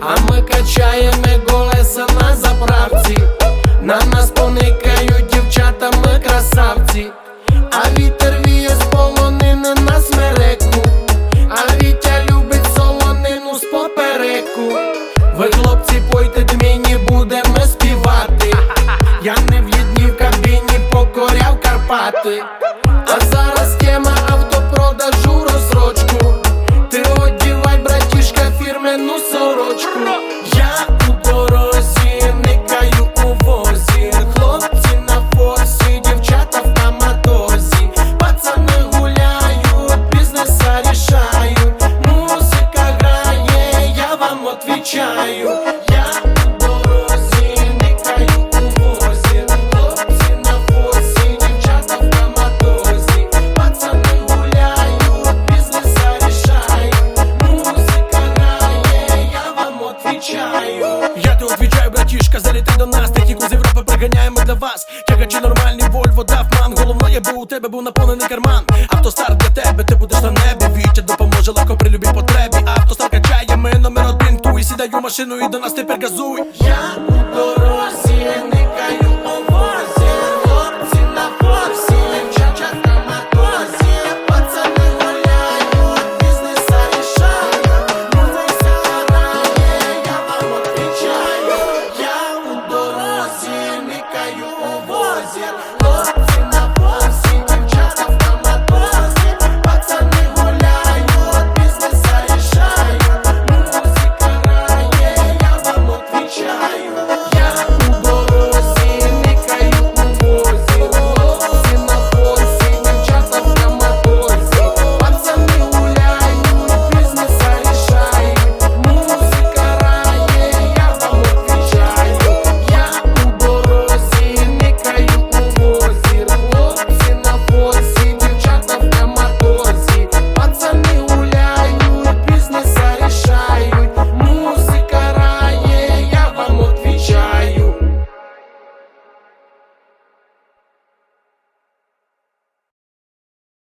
А ми качаємо колеса на заправці. На нас поникають дівчата, ми красавці. А вітер віє з полонини на смереку. А Вітя любить солонину з попереку. Ви, хлопці, пойте мені будемо співати. Я не в їдній кабіні покоряв Карпати. А зараз сорочку. Я у дорозі, никаю у возі. Хлопці на форсі, дівчата в каматозі. Пацани гуляють, бізнеса рішають. Музика грає, я вам отвічаю. Ти отвічаю, братішка, залітай до нас. Техніку з Європи приганяємо для вас. Тягачі нормальні, Вольво, Дафман. Я був у тебе був наповнений карман. Автостар для тебе, ти будеш на небі. Вітя допоможе легко при любій потребі. Автостар качає, ми номер один. Туй, і сідаю машину і до нас тепер газуй. Я Siap.